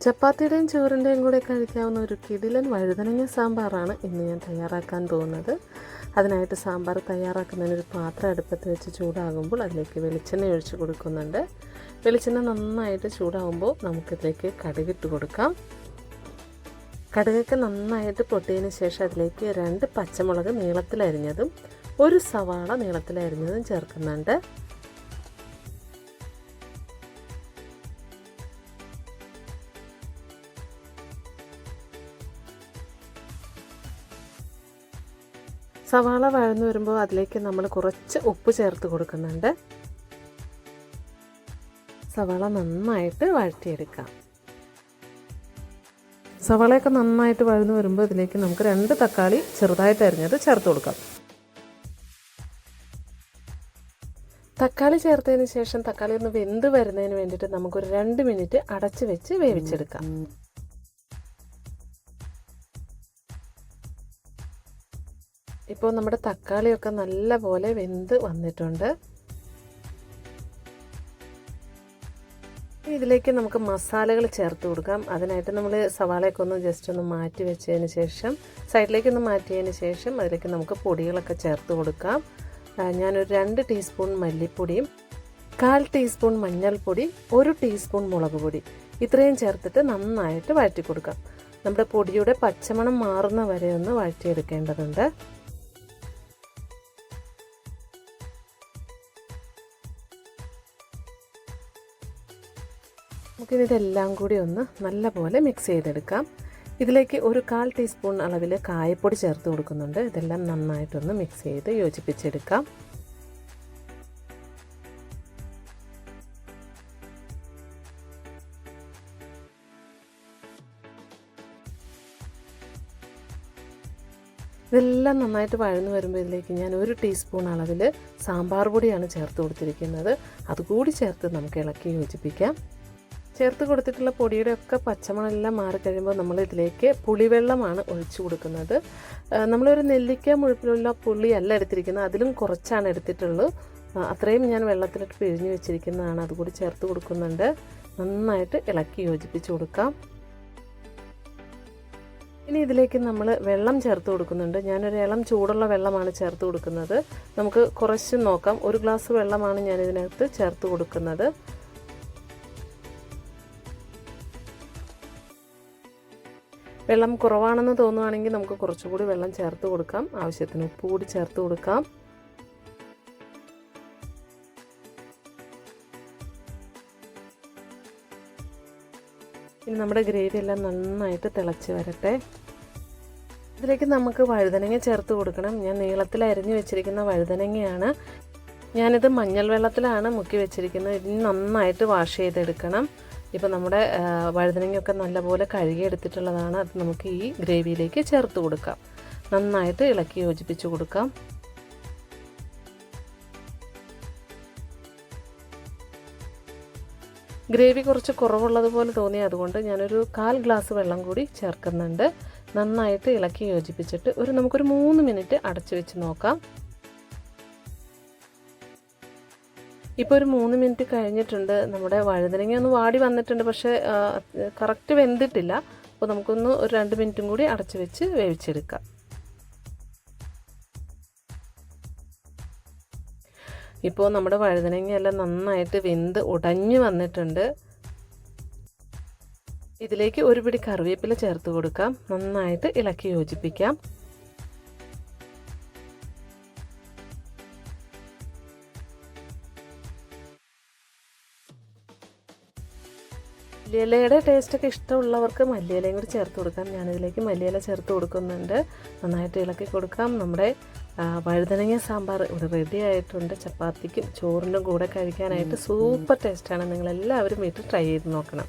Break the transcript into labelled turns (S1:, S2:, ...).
S1: ചപ്പാത്തിയുടെയും ചോറിന്റെയും കൂടെ കഴിക്കാവുന്ന ഒരു കിടിലൻ വഴുതനങ്ങ സാമ്പാറാണ് ഇന്ന് ഞാൻ തയ്യാറാക്കാൻ പോകുന്നത്. അതിനായിട്ട് സാമ്പാർ തയ്യാറാക്കുന്നതിന് ഒരു പാത്രം അടുപ്പത്ത് വെച്ച് ചൂടാകുമ്പോൾ അതിലേക്ക് വെളിച്ചെണ്ണ ഒഴിച്ച് കൊടുക്കുന്നുണ്ട്. വെളിച്ചെണ്ണ നന്നായിട്ട് ചൂടാകുമ്പോൾ നമുക്കിതിലേക്ക് കടുകിട്ട് കൊടുക്കാം. കടുകൊക്കെ നന്നായിട്ട് പൊട്ടിയതിന് ശേഷം അതിലേക്ക് രണ്ട് പച്ചമുളക് നീളത്തിലരിഞ്ഞതും ഒരു സവാള നീളത്തിലരിഞ്ഞതും ചേർക്കുന്നുണ്ട്. സവാള വഴന്നു വരുമ്പോൾ അതിലേക്ക് നമ്മൾ കുറച്ച് ഉപ്പ് ചേർത്ത് കൊടുക്കുന്നുണ്ട്. സവാള നന്നായിട്ട് വഴറ്റിയെടുക്കാം. സവാളയൊക്കെ നന്നായിട്ട് വഴന്നു വരുമ്പോൾ ഇതിലേക്ക് നമുക്ക് രണ്ട് തക്കാളി ചെറുതായിട്ട് അരിഞ്ഞത് ചേർത്ത് കൊടുക്കാം. തക്കാളി ചേർത്തതിന് ശേഷം തക്കാളി ഒന്ന് വെന്ത് വരുന്നതിന് വേണ്ടിയിട്ട് നമുക്കൊരു രണ്ട് മിനിറ്റ് അടച്ചു വെച്ച് വേവിച്ചെടുക്കാം. ഇപ്പോൾ നമ്മുടെ തക്കാളിയൊക്കെ നല്ല പോലെ വെന്ത് വന്നിട്ടുണ്ട്. ഇതിലേക്ക് നമുക്ക് മസാലകൾ ചേർത്ത് കൊടുക്കാം. അതിനായിട്ട് നമ്മൾ സവാളയൊക്കെ ഒന്ന് ജസ്റ്റ് ഒന്ന് മാറ്റി വെച്ചതിന് ശേഷം സൈഡിലേക്ക് ഒന്ന് മാറ്റിയതിന് ശേഷം അതിലേക്ക് നമുക്ക് പൊടികളൊക്കെ ചേർത്ത് കൊടുക്കാം. ഞാനൊരു രണ്ട് ടീസ്പൂൺ മല്ലിപ്പൊടിയും കാൽ ടീസ്പൂൺ മഞ്ഞൾപ്പൊടി ഒരു ടീസ്പൂൺ മുളക് പൊടി. ഇത്രയും ചേർത്തിട്ട് നന്നായിട്ട് വഴറ്റി കൊടുക്കാം. നമ്മുടെ പൊടിയുടെ പച്ചമണം മാറുന്ന വരെ ഒന്ന് വഴറ്റിയെടുക്കേണ്ടതുണ്ട്. നമുക്കിനി ഇതെല്ലാം കൂടി ഒന്ന് നല്ലപോലെ മിക്സ് ചെയ്തെടുക്കാം. ഇതിലേക്ക് ഒരു കാൽ ടീസ്പൂൺ അളവിൽ കായപ്പൊടി ചേർത്ത് കൊടുക്കുന്നുണ്ട്. ഇതെല്ലാം നന്നായിട്ടൊന്ന് മിക്സ് ചെയ്ത് യോജിപ്പിച്ചെടുക്കാം. ഇതെല്ലാം നന്നായിട്ട് വഴന്നു വരുമ്പോൾ ഇതിലേക്ക് ഞാൻ ഒരു ടീസ്പൂൺ അളവിൽ സാമ്പാർ പൊടിയാണ് ചേർത്ത് കൊടുത്തിരിക്കുന്നത്. അതുകൂടി ചേർത്ത് നമുക്ക് ഇളക്കി യോജിപ്പിക്കാം. ചേർത്ത് കൊടുത്തിട്ടുള്ള പൊടിയുടെ ഒക്കെ പച്ചമണെല്ലാം മാറിക്കഴിയുമ്പോൾ നമ്മൾ ഇതിലേക്ക് പുളിവെള്ളമാണ് ഒഴിച്ചു കൊടുക്കുന്നത്. നമ്മളൊരു നെല്ലിക്ക മുഴുപ്പിലുള്ള പുളിയല്ല എടുത്തിരിക്കുന്നത്. അതിലും കുറച്ചാണ് എടുത്തിട്ടുള്ളൂ. അത്രയും ഞാൻ വെള്ളത്തിലിട്ട് പിഴിഞ്ഞ് വെച്ചിരിക്കുന്നതാണ്. അതുകൂടി ചേർത്ത് കൊടുക്കുന്നുണ്ട്. നന്നായിട്ട് ഇളക്കി യോജിപ്പിച്ച് കൊടുക്കാം. ഇനി ഇതിലേക്ക് നമ്മൾ വെള്ളം ചേർത്ത് കൊടുക്കുന്നുണ്ട്. ഞാനൊരു ഇളം ചൂടുള്ള വെള്ളമാണ് ചേർത്ത് കൊടുക്കുന്നത്. നമുക്ക് കുറച്ച് നോക്കാം. ഒരു ഗ്ലാസ് വെള്ളമാണ് ഞാൻ ഇതിനകത്ത് ചേർത്ത് കൊടുക്കുന്നത്. വെള്ളം കുറവാണെന്ന് തോന്നുകയാണെങ്കിൽ നമുക്ക് കുറച്ചുകൂടി വെള്ളം ചേർത്ത് കൊടുക്കാം. ആവശ്യത്തിന് ഉപ്പ് കൂടി ചേർത്ത് കൊടുക്കാം. ഇനി നമ്മുടെ ഗ്രേവി എല്ലാം നന്നായിട്ട് തിളച്ച് വരട്ടെ. ഇതിലേക്ക് നമുക്ക് വഴുതനങ്ങ ചേർത്ത് കൊടുക്കണം. ഞാൻ നീളത്തിൽ അരിഞ്ഞു വെച്ചിരിക്കുന്ന വഴുതനങ്ങയാണ്. ഞാനിത് മഞ്ഞൾ വെള്ളത്തിലാണ് മുക്കി വെച്ചിരിക്കുന്നത്. ഇനി നന്നായിട്ട് വാഷ് ചെയ്തെടുക്കണം. ഇപ്പോൾ നമ്മുടെ വഴുതനങ്ങയൊക്കെ നല്ലപോലെ കഴുകിയെടുത്തിട്ടുള്ളതാണ്. അത് നമുക്ക് ഈ ഗ്രേവിയിലേക്ക് ചേർത്ത് കൊടുക്കാം. നന്നായിട്ട് ഇളക്കി യോജിപ്പിച്ച് കൊടുക്കാം. ഗ്രേവി കുറച്ച് കുറവുള്ളതുപോലെ തോന്നി അതുകൊണ്ട് ഞാനൊരു കാൽ ഗ്ലാസ് വെള്ളം കൂടി ചേർക്കുന്നുണ്ട്. നന്നായിട്ട് ഇളക്കി യോജിപ്പിച്ചിട്ട് ഒരു നമുക്കൊരു മൂന്ന് മിനിറ്റ് അടച്ചു വെച്ച് നോക്കാം. ഇപ്പോൾ ഒരു മൂന്ന് മിനിറ്റ് കഴിഞ്ഞിട്ടുണ്ട്. നമ്മുടെ വഴുതനങ്ങ ഒന്ന് വാടി വന്നിട്ടുണ്ട്. പക്ഷേ കറക്റ്റ് വെന്തിട്ടില്ല. അപ്പോൾ നമുക്കൊന്ന് ഒരു രണ്ട് മിനിറ്റും കൂടി അടച്ചു വെച്ച് വേവിച്ചെടുക്കാം. ഇപ്പോൾ നമ്മുടെ വഴുതനങ്ങയെല്ലാം നന്നായിട്ട് വെന്ത് ഉടഞ്ഞു വന്നിട്ടുണ്ട്. ഇതിലേക്ക് ഒരു പിടി കറിവേപ്പില ചേർത്ത് കൊടുക്കാം. നന്നായിട്ട് ഇളക്കി യോജിപ്പിക്കാം. മല്ലിയിലയുടെ ടേസ്റ്റൊക്കെ ഇഷ്ടമുള്ളവർക്ക് മല്ലിയിലയും കൂടി ചേർത്ത് കൊടുക്കാം. ഞാനിതിലേക്ക് മല്ലിയില ചേർത്ത് കൊടുക്കുന്നുണ്ട്. നന്നായിട്ട് ഇളക്കി കൊടുക്കാം. നമ്മുടെ വഴുതനങ്ങ സാമ്പാർ ഇവിടെ റെഡി ആയിട്ടുണ്ട്. ചപ്പാത്തിക്കും ചോറിനും കൂടെ കഴിക്കാനായിട്ട് സൂപ്പർ ടേസ്റ്റാണ് നിങ്ങളെല്ലാവരും വീട്ടിൽ ട്രൈ ചെയ്ത് നോക്കണം.